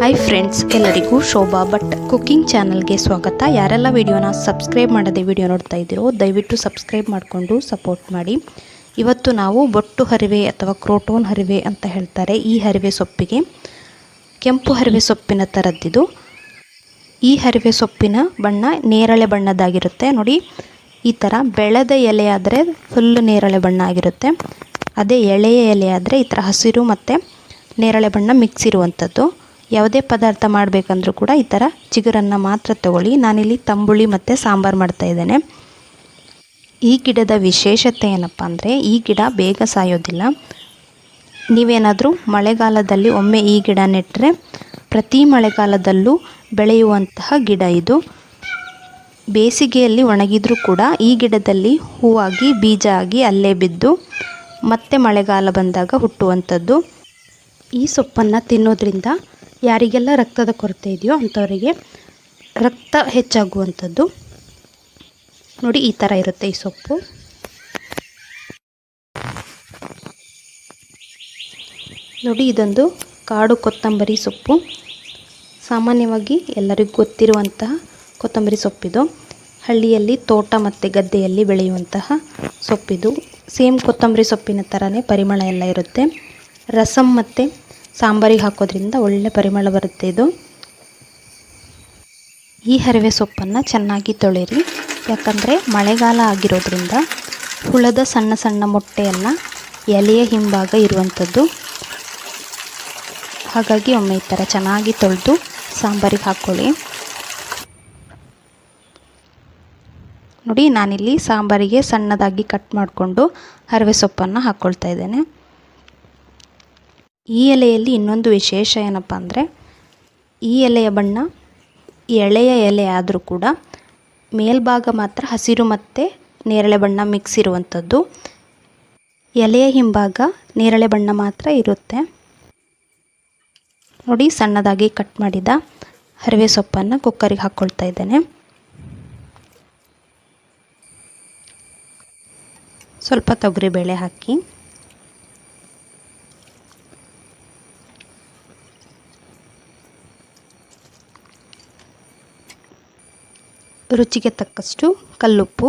Hi friends ಎಲ್ಲರಿಗೂ Shobha Bhat cooking ಚಾನಲ್ಗೆ ಸ್ವಾಗತ. ಯಾರೆಲ್ಲ ವಿಡಿಯೋನ ಸಬ್ಸ್ಕ್ರೈಬ್ ಮಾಡದೆ ವಿಡಿಯೋ ನೋಡ್ತಾ ಇದ್ದೀರೋ, ದಯವಿಟ್ಟು ಸಬ್ಸ್ಕ್ರೈಬ್ ಮಾಡಿಕೊಂಡು ಸಪೋರ್ಟ್ ಮಾಡಿ. ಇವತ್ತು ನಾವು ಬೊಟ್ಟು ಹರಿವೆ ಅಥವಾ ಕ್ರೋಟೋನ್ ಹರಿವೆ ಅಂತ ಹೇಳ್ತಾರೆ ಈ ಹರಿವೆ ಸೊಪ್ಪಿಗೆ. ಕೆಂಪು ಹರಿವೆ ಸೊಪ್ಪಿನ ಥರದ್ದಿದು ಈ ಹರಿವೆ ಸೊಪ್ಪಿನ ಬಣ್ಣ ನೇರಳೆ ಬಣ್ಣದ್ದಾಗಿರುತ್ತೆ ನೋಡಿ, ಈ ಥರ ಬೆಳೆದ ಎಲೆ ಆದರೆ ಫುಲ್ ನೇರಳೆ ಬಣ್ಣ ಆಗಿರುತ್ತೆ. ಅದೇ ಎಳೆಯ ಎಲೆ ಆದರೆ ಈ ಥರ ಹಸಿರು ಮತ್ತು ನೇರಳೆ ಬಣ್ಣ ಮಿಕ್ಸ್ ಇರುವಂಥದ್ದು ಯಾವುದೇ ಪದಾರ್ಥ ಮಾಡಬೇಕಂದ್ರೂ ಕೂಡ ಈ ಥರ ಚಿಗುರನ್ನು ಮಾತ್ರ ತಗೊಳ್ಳಿ. ನಾನಿಲ್ಲಿ ತಂಬುಳಿ ಮತ್ತು ಸಾಂಬಾರು ಮಾಡ್ತಾ ಇದ್ದೇನೆ. ಈ ಗಿಡದ ವಿಶೇಷತೆ ಏನಪ್ಪ ಅಂದರೆ ಈ ಗಿಡ ಬೇಗ ಸಾಯೋದಿಲ್ಲ. ನೀವೇನಾದರೂ ಮಳೆಗಾಲದಲ್ಲಿ ಒಮ್ಮೆ ಈ ಗಿಡ ನೆಟ್ಟರೆ ಪ್ರತಿ ಮಳೆಗಾಲದಲ್ಲೂ ಬೆಳೆಯುವಂತಹ ಗಿಡ ಇದು. ಬೇಸಿಗೆಯಲ್ಲಿ ಒಣಗಿದರೂ ಕೂಡ ಈ ಗಿಡದಲ್ಲಿ ಹೂವಾಗಿ, ಬೀಜ ಆಗಿ ಅಲ್ಲೇ ಬಿದ್ದು ಮತ್ತೆ ಮಳೆಗಾಲ ಬಂದಾಗ ಹುಟ್ಟುವಂಥದ್ದು. ಈ ಸೊಪ್ಪನ್ನು ತಿನ್ನೋದ್ರಿಂದ ಯಾರಿಗೆಲ್ಲ ರಕ್ತದ ಕೊರತೆ ಇದೆಯೋ ಅಂಥವರಿಗೆ ರಕ್ತ ಹೆಚ್ಚಾಗುವಂಥದ್ದು. ನೋಡಿ, ಈ ಥರ ಇರುತ್ತೆ ಈ ಸೊಪ್ಪು. ನೋಡಿ, ಇದೊಂದು ಕಾಡು ಕೊತ್ತಂಬರಿ ಸೊಪ್ಪು. ಸಾಮಾನ್ಯವಾಗಿ ಎಲ್ಲರಿಗೂ ಗೊತ್ತಿರುವಂತಹ ಕೊತ್ತಂಬರಿ ಸೊಪ್ಪಿದು. ಹಳ್ಳಿಯಲ್ಲಿ ತೋಟ ಮತ್ತು ಗದ್ದೆಯಲ್ಲಿ ಬೆಳೆಯುವಂತಹ ಸೊಪ್ಪಿದು. ಸೇಮ್ ಕೊತ್ತಂಬರಿ ಸೊಪ್ಪಿನ ಥರನೇ ಪರಿಮಳ ಎಲ್ಲ ಇರುತ್ತೆ. ರಸಮ್ ಮತ್ತು ಸಾಂಬಾರಿಗೆ ಹಾಕೋದ್ರಿಂದ ಒಳ್ಳೆ ಪರಿಮಳ ಬರುತ್ತೆ ಇದು. ಈ ಹರಿವೆ ಸೊಪ್ಪನ್ನು ಚೆನ್ನಾಗಿ ತೊಳೆಯಿರಿ ಯಾಕಂದರೆ ಮಳೆಗಾಲ ಆಗಿರೋದ್ರಿಂದ ಹುಳದ ಸಣ್ಣ ಸಣ್ಣ ಮೊಟ್ಟೆಯನ್ನು ಎಲೆಯ ಹಿಂಭಾಗ ಇರುವಂಥದ್ದು. ಹಾಗಾಗಿ ಒಮ್ಮೆ ಈ ಥರ ಚೆನ್ನಾಗಿ ತೊಳೆದು ಸಾಂಬಾರಿಗೆ ಹಾಕ್ಕೊಳ್ಳಿ ನೋಡಿ ನಾನಿಲ್ಲಿ ಸಾಂಬಾರಿಗೆ ಸಣ್ಣದಾಗಿ ಕಟ್ ಮಾಡಿಕೊಂಡು ಹರಿವೆ ಸೊಪ್ಪನ್ನು ಹಾಕ್ಕೊಳ್ತಾ ಇದ್ದೇನೆ. ಈ ಎಲೆಯಲ್ಲಿ ಇನ್ನೊಂದು ವಿಶೇಷ ಏನಪ್ಪ ಅಂದರೆ ಈ ಎಲೆಯ ಬಣ್ಣ ಎಳೆಯ ಎಲೆ ಆದರೂ ಕೂಡ ಮೇಲ್ಭಾಗ ಮಾತ್ರ ಹಸಿರು ಮತ್ತು ನೇರಳೆ ಬಣ್ಣ ಮಿಕ್ಸ್ ಇರುವಂಥದ್ದು ಎಲೆಯ ಹಿಂಭಾಗ ನೇರಳೆ ಬಣ್ಣ ಮಾತ್ರ ಇರುತ್ತೆ. ನೋಡಿ ಸಣ್ಣದಾಗಿ ಕಟ್ ಮಾಡಿದ ಹರಿವೆ ಸೊಪ್ಪನ್ನು ಕುಕ್ಕರಿಗೆ ಹಾಕ್ಕೊಳ್ತಾ ಇದ್ದೇನೆ. ಸ್ವಲ್ಪ ತೊಗರಿಬೇಳೆ ಹಾಕಿ. ರುಚಿಗೆ ತಕ್ಕಷ್ಟು ಕಲ್ಲುಪ್ಪು.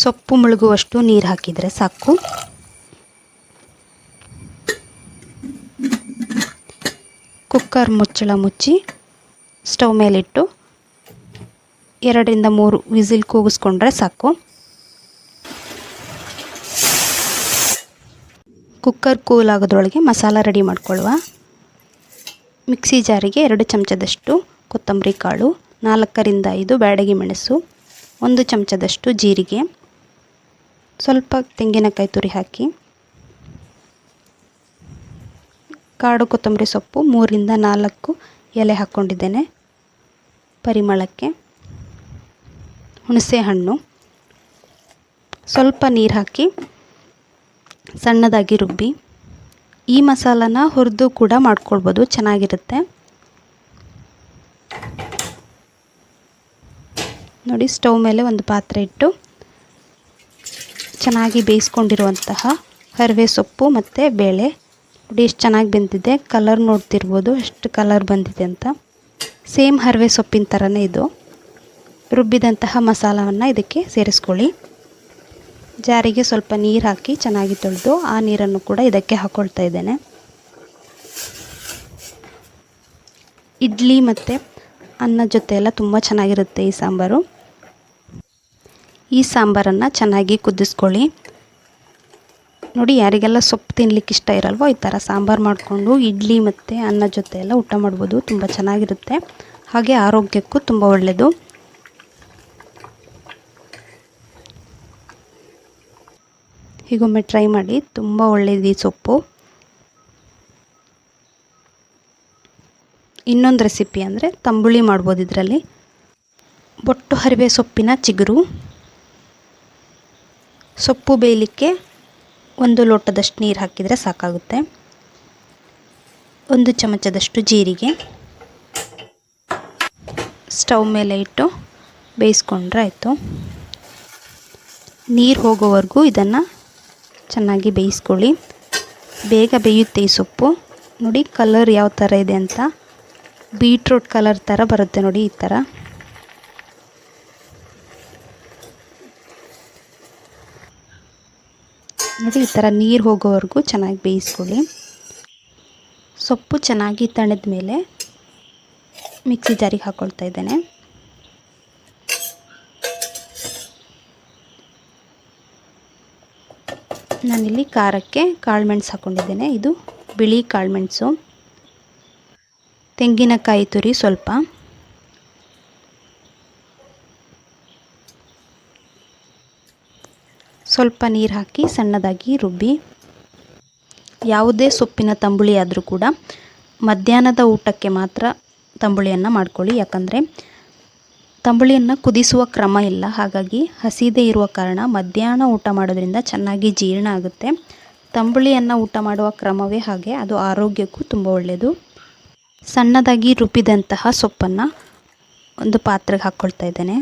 ಸೊಪ್ಪು ಮುಳುಗುವಷ್ಟು ನೀರು ಹಾಕಿದರೆ ಸಾಕು. ಕುಕ್ಕರ್ ಮುಚ್ಚಳ ಮುಚ್ಚಿ ಸ್ಟವ್ ಮೇಲಿಟ್ಟು ಎರಡರಿಂದ ಮೂರು ವಿಸಿಲ್ ಕೂಗಿಸ್ಕೊಂಡ್ರೆ ಸಾಕು. ಕುಕ್ಕರ್ ಕೂಲ್ ಆಗೋದ್ರೊಳಗೆ ಮಸಾಲ ರೆಡಿ ಮಾಡ್ಕೊಳ್ಳುವ ಮಿಕ್ಸಿ ಜಾರಿಗೆ ಎರಡು ಚಮಚದಷ್ಟು ಕೊತ್ತಂಬರಿ ಕಾಳು, ನಾಲ್ಕರಿಂದ ಐದು ಬ್ಯಾಡಗಿ ಮೆಣಸು, ಒಂದು ಚಮಚದಷ್ಟು ಜೀರಿಗೆ, ಸ್ವಲ್ಪ ತೆಂಗಿನಕಾಯಿ ತುರಿ ಹಾಕಿ, ಕಾಡು ಕೊತ್ತಂಬರಿ ಸೊಪ್ಪು ಮೂರಿಂದ ನಾಲ್ಕು ಎಲೆ ಹಾಕ್ಕೊಂಡಿದ್ದೇನೆ ಪರಿಮಳಕ್ಕೆ ಹುಣಸೆಹಣ್ಣು ಸ್ವಲ್ಪ ನೀರು ಹಾಕಿ ಸಣ್ಣದಾಗಿ ರುಬ್ಬಿ ಈ ಮಸಾಲನ ಹುರಿದು ಕೂಡ ಮಾಡ್ಕೊಳ್ಬೋದು, ಚೆನ್ನಾಗಿರುತ್ತೆ. ನೋಡಿ, ಸ್ಟವ್ ಮೇಲೆ ಒಂದು ಪಾತ್ರೆ ಇಟ್ಟು ಚೆನ್ನಾಗಿ ಬೇಯಿಸ್ಕೊಂಡಿರುವಂತಹ ಹರಿವೆ ಸೊಪ್ಪು ಮತ್ತು ಬೇಳೆ. ನೋಡಿ, ಎಷ್ಟು ಚೆನ್ನಾಗಿ ಬೆಂದಿದೆ. ಕಲರ್ ನೋಡ್ತಿರ್ಬೋದು, ಎಷ್ಟು ಕಲರ್ ಬಂದಿದೆ ಅಂತ. ಸೇಮ್ ಹರಿವೆ ಸೊಪ್ಪಿನ ಥರನೇ ಇದು. ರುಬ್ಬಿದಂತಹ ಮಸಾಲವನ್ನು ಇದಕ್ಕೆ ಸೇರಿಸ್ಕೊಳ್ಳಿ. ಜಾರಿಗೆ ಸ್ವಲ್ಪ ನೀರು ಹಾಕಿ ಚೆನ್ನಾಗಿ ತೊಳೆದು ಆ ನೀರನ್ನು ಕೂಡ ಇದಕ್ಕೆ ಹಾಕ್ಕೊಳ್ತಾ ಇದ್ದೇನೆ. ಇಡ್ಲಿ ಮತ್ತು ಅನ್ನ ಜೊತೆ ಎಲ್ಲ ತುಂಬ ಚೆನ್ನಾಗಿರುತ್ತೆ ಈ ಸಾಂಬಾರು. ಈ ಸಾಂಬಾರನ್ನು ಚೆನ್ನಾಗಿ ಕುದಿಸ್ಕೊಳ್ಳಿ. ನೋಡಿ, ಯಾರಿಗೆಲ್ಲ ಸೊಪ್ಪು ತಿನ್ಲಿಕ್ಕೆ ಇಷ್ಟ ಇರಲ್ವೋ ಈ ಥರ ಸಾಂಬಾರು ಮಾಡಿಕೊಂಡು ಇಡ್ಲಿ ಮತ್ತು ಅನ್ನ ಜೊತೆ ಎಲ್ಲ ಊಟ ಮಾಡ್ಬೋದು, ತುಂಬ ಚೆನ್ನಾಗಿರುತ್ತೆ. ಹಾಗೆ ಆರೋಗ್ಯಕ್ಕೂ ತುಂಬ ಒಳ್ಳೆಯದು ಹೀಗೊಮ್ಮೆ ಟ್ರೈ ಮಾಡಿ, ತುಂಬ ಒಳ್ಳೆಯದು ಈ ಸೊಪ್ಪು. ಇನ್ನೊಂದು ರೆಸಿಪಿ ಅಂದರೆ ತಂಬುಳಿ ಮಾಡ್ಬೋದು ಇದರಲ್ಲಿ. ಬೊಟ್ಟು ಹರಿವೆ ಸೊಪ್ಪಿನ ಚಿಗುರು. ಸೊಪ್ಪು ಬೇಯಲಿಕ್ಕೆ ಒಂದು ಲೋಟದಷ್ಟು ನೀರು ಹಾಕಿದರೆ ಸಾಕಾಗುತ್ತೆ. ಒಂದು ಚಮಚದಷ್ಟು ಜೀರಿಗೆ. ಸ್ಟವ್ ಮೇಲೆ ಇಟ್ಟು ಬೇಯಿಸ್ಕೊಂಡ್ರೆ ಆಯಿತು. ನೀರು ಹೋಗೋವರೆಗೂ ಇದನ್ನು ಚೆನ್ನಾಗಿ ಬೇಯಿಸ್ಕೊಳ್ಳಿ. ಬೇಗ ಬೇಯುತ್ತೆ ಈ ಸೊಪ್ಪು. ನೋಡಿ ಕಲರ್ ಯಾವ ಥರ ಇದೆ ಅಂತ. ಬೀಟ್ರೂಟ್ ಕಲರ್ ಥರ ಬರುತ್ತೆ ನೋಡಿ ಈ ಥರ ನೋಡಿ, ಈ ಥರ ನೀರು ಹೋಗೋವರೆಗೂ ಚೆನ್ನಾಗಿ ಬೇಯಿಸ್ಕೊಳ್ಳಿ. ಸೊಪ್ಪು ಚೆನ್ನಾಗಿ ತಣಿದ ಮೇಲೆ ಮಿಕ್ಸಿ ಜಾರಿಗೆ ಹಾಕ್ಕೊಳ್ತಾ ಇದ್ದೇನೆ. ನಾನಿಲ್ಲಿ ಖಾರಕ್ಕೆ ಕಾಳುಮೆಣಸು ಹಾಕ್ಕೊಂಡಿದ್ದೇನೆ ಇದು ಬಿಳಿ ಕಾಳುಮೆಣಸು. ತೆಂಗಿನಕಾಯಿ ತುರಿ ಸ್ವಲ್ಪ. ಸ್ವಲ್ಪ ನೀರು ಹಾಕಿ ಸಣ್ಣದಾಗಿ ರುಬ್ಬಿ. ಯಾವುದೇ ಸೊಪ್ಪಿನ ತಂಬುಳಿ ಆದರೂ ಕೂಡ ಮಧ್ಯಾಹ್ನದ ಊಟಕ್ಕೆ ಮಾತ್ರ ತಂಬುಳಿಯನ್ನು ಮಾಡ್ಕೊಳ್ಳಿ. ಯಾಕಂದರೆ ತಂಬುಳಿಯನ್ನು ಕುದಿಸುವ ಕ್ರಮ ಇಲ್ಲ. ಹಾಗಾಗಿ ಹಸಿದೇ ಇರುವ ಕಾರಣ ಮಧ್ಯಾಹ್ನ ಊಟ ಮಾಡೋದ್ರಿಂದ ಚೆನ್ನಾಗಿ ಜೀರ್ಣ ಆಗುತ್ತೆ. ತಂಬುಳಿಯನ್ನು ಊಟ ಮಾಡುವ ಕ್ರಮವೇ ಹಾಗೆ, ಅದು ಆರೋಗ್ಯಕ್ಕೂ ತುಂಬ ಒಳ್ಳೆಯದು ಸಣ್ಣದಾಗಿ ರುಬ್ಬಿದಂತಹ ಸೊಪ್ಪನ್ನು ಒಂದು ಪಾತ್ರೆಗೆ ಹಾಕ್ಕೊಳ್ತಾ ಇದ್ದೇನೆ.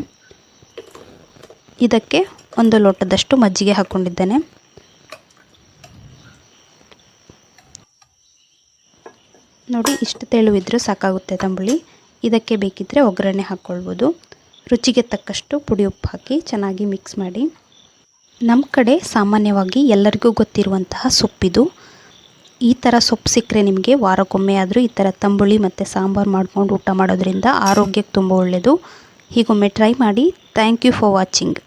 ಇದಕ್ಕೆ ಒಂದು ಲೋಟದಷ್ಟು ಮಜ್ಜಿಗೆ ಹಾಕ್ಕೊಂಡಿದ್ದೇನೆ ನೋಡಿ, ಇಷ್ಟು ತೆಳುವಿದ್ರೂ ಸಾಕಾಗುತ್ತೆ ತಂಬುಳಿ. ಇದಕ್ಕೆ ಬೇಕಿದ್ದರೆ ಒಗ್ಗರಣೆ ಹಾಕ್ಕೊಳ್ಬೋದು ರುಚಿಗೆ ತಕ್ಕಷ್ಟು ಪುಡಿ ಉಪ್ಪು ಹಾಕಿ ಚೆನ್ನಾಗಿ ಮಿಕ್ಸ್ ಮಾಡಿ. ನಮ್ಮ ಕಡೆ ಸಾಮಾನ್ಯವಾಗಿ ಎಲ್ಲರಿಗೂ ಗೊತ್ತಿರುವಂತಹ ಸೊಪ್ಪಿದು ಈ ಥರ ಸೊಪ್ಪು ಸಿಕ್ಕರೆ ನಿಮಗೆ ವಾರಕ್ಕೊಮ್ಮೆ ಆದರೂ ಈ ಥರ ತಂಬುಳಿ ಮತ್ತು ಸಾಂಬಾರು ಮಾಡ್ಕೊಂಡು ಊಟ ಮಾಡೋದ್ರಿಂದ ಆರೋಗ್ಯಕ್ಕೆ ತುಂಬ ಒಳ್ಳೆಯದು ಹೀಗೊಮ್ಮೆ ಟ್ರೈ ಮಾಡಿ. Thank you for watching